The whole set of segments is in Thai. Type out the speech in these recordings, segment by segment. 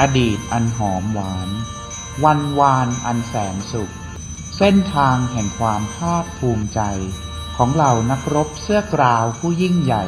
อดีตอันหอมหวาน วันวานอันแสนสุข เส้นทางแห่งความภาคภูมิใจ ของเหล่านักรบเสื้อกราวผู้ยิ่งใหญ่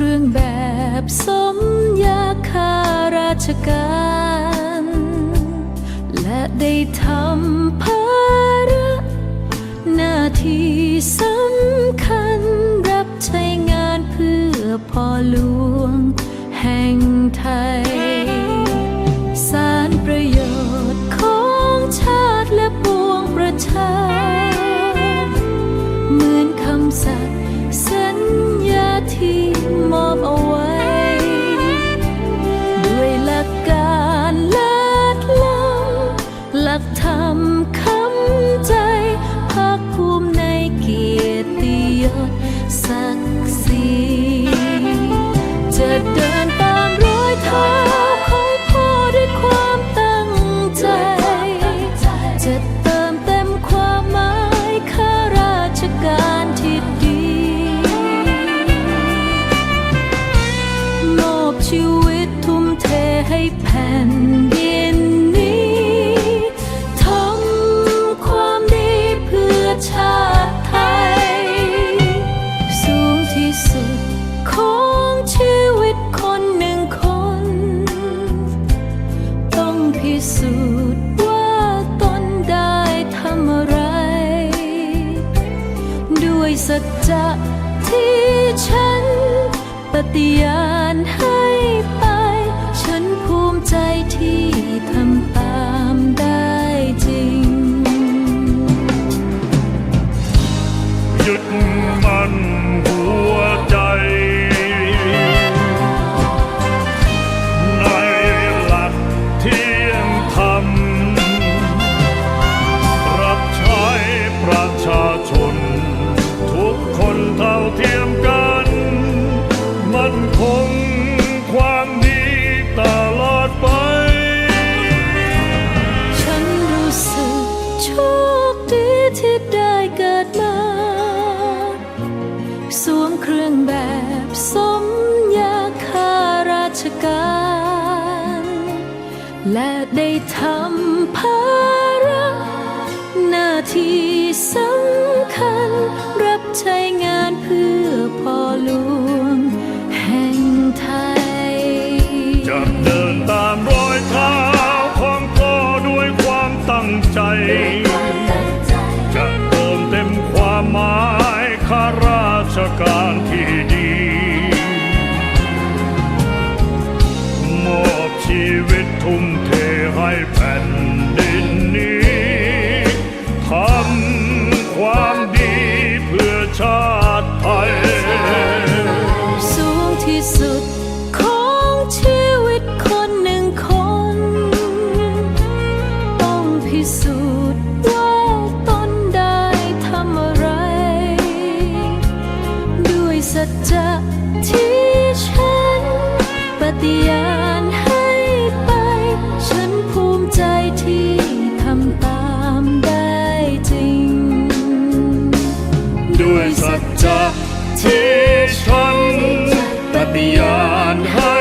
รื่องแบบสมยาคาราชการ และได้ทำภาระหน้าที่สำคัญรับใช้งานเพื่อพ่อหลวงแห่งไทย ป สุดของชีวิตคนหนึ่งคน ต้องพิสูจน์ว่าตนได้ทำอะไร ด้วยสัจจะที่ฉันปฏิญาณให้ไป ฉันภูมิใจที่ทำตามได้จริง ด้วยสัจจะที่ฉัน ยานให้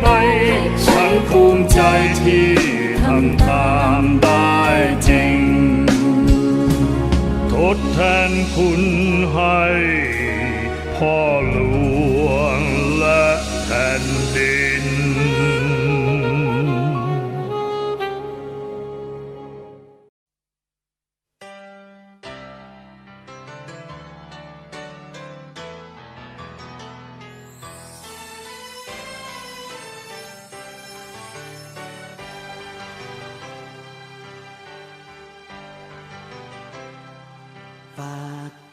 ไป ฉันภูมิใจที่ทำตามได้จริง ทดแทนคุณให้พ่อ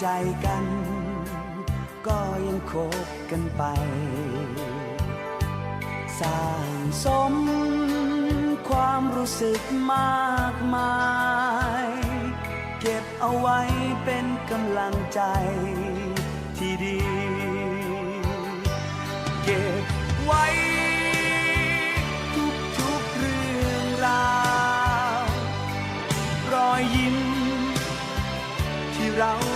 ใจกัน ก็ยังคบกันไป สร้างสมความรู้สึกมากมาย เก็บเอาไว้เป็นกำลังใจที่ดี เก็บไว้ทุกๆเรื่องราว รอยยิ้มที่เรา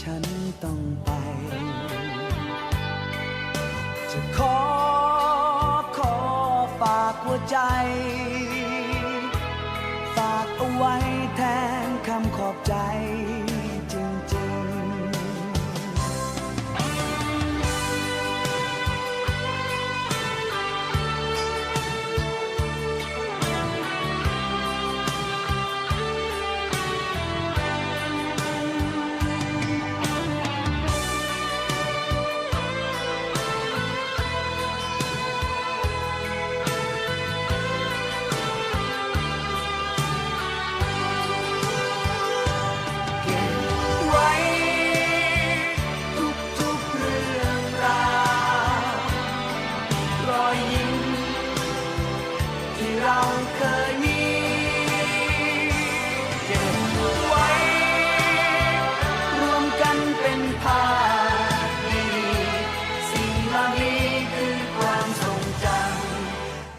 ฉันต้องไป จะขอขอฝากหัวใจ ฝากเอาไว้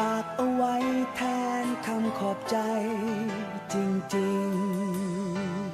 ฝากเอาไว้แทนคำขอบใจจริงๆ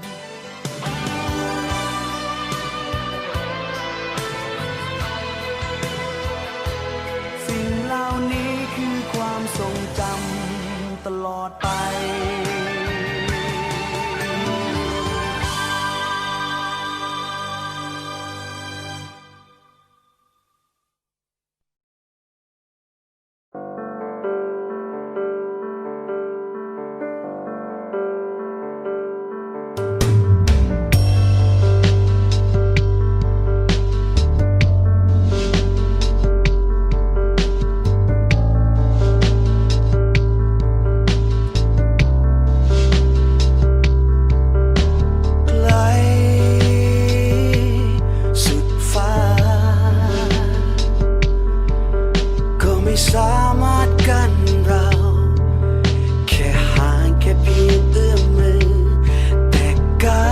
สามารถกันเรา แค่ห่างแค่เพียงเอื้อมมือ แต่กา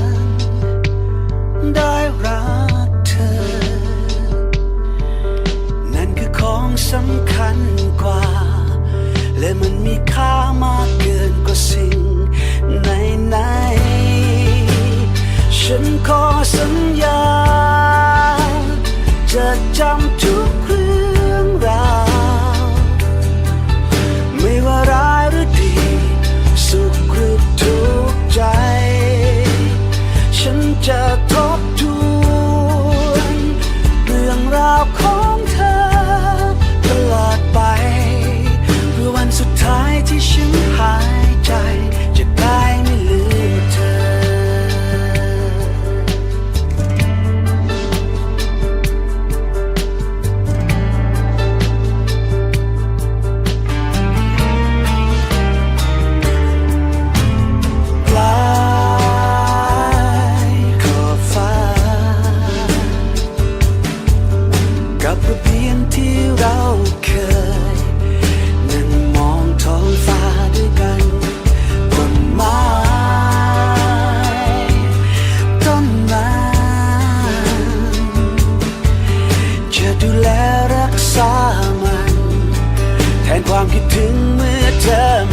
รได้รักเธอ นั่นคือของสำคัญกว่า และมันมีค่ามากเกินกว่าสิ่งไหนไหนๆฉันขอสัญญา จะจำทุก ถึงเมื่อเธอ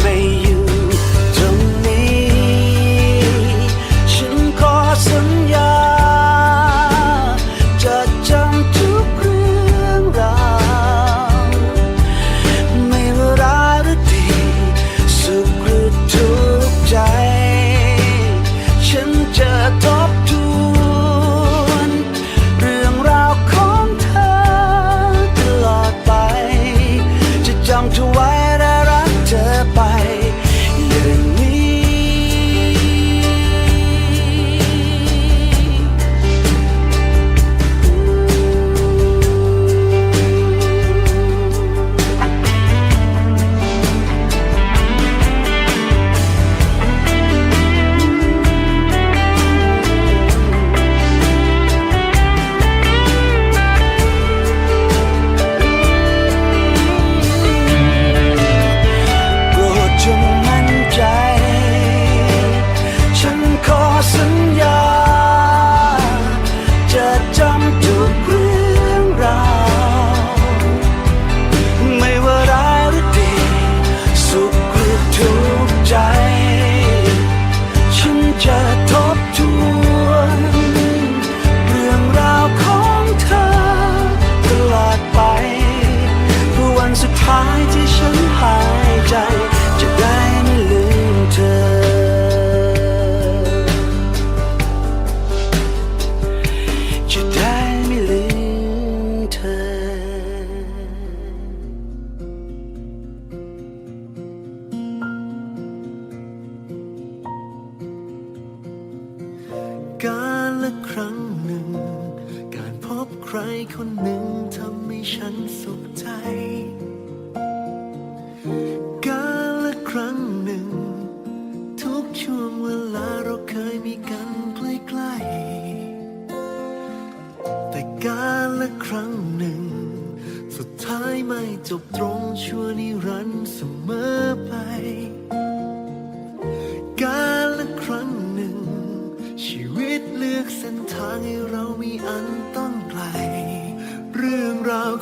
คนหนึ่งทำให้ฉันสุขใจ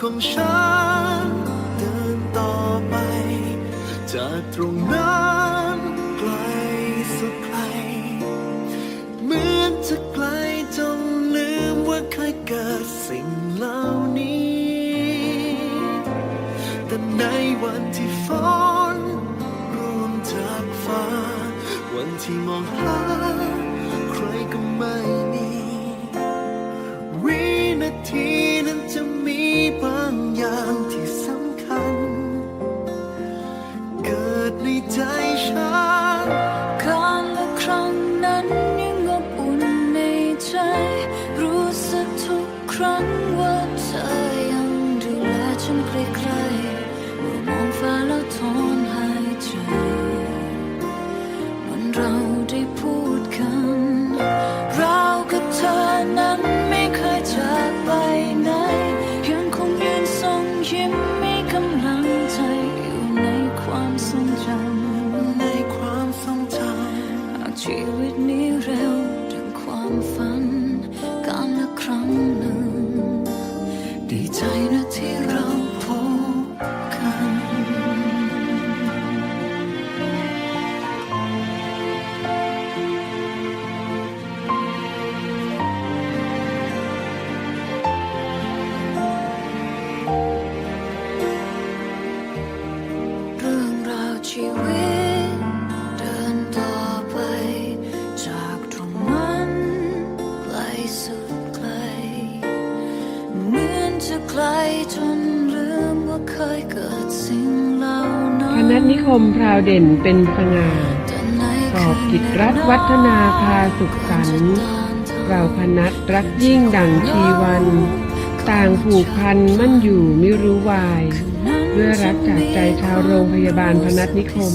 ของฉัน เดินต่อไป จากตรงนั้นไกลสุดไกลเหมือนจะไกลจนลืมว่าเคยเกิดสิ่งเหล่านี้ แต่ในวันที่ฝนร่วงจากฟ้า วันที่มองหา คณะนิคมพราวเด่นเป็นสง่าสอบกิจรัฐวัฒนาพาสุขสันเราพนัสรักยิ่งดังชีวัน ต่างผูกพันมั่นอยู่ไม่รู้วายเพื่อรักจากใจชาวโรงพยาบาลพนัสนิคม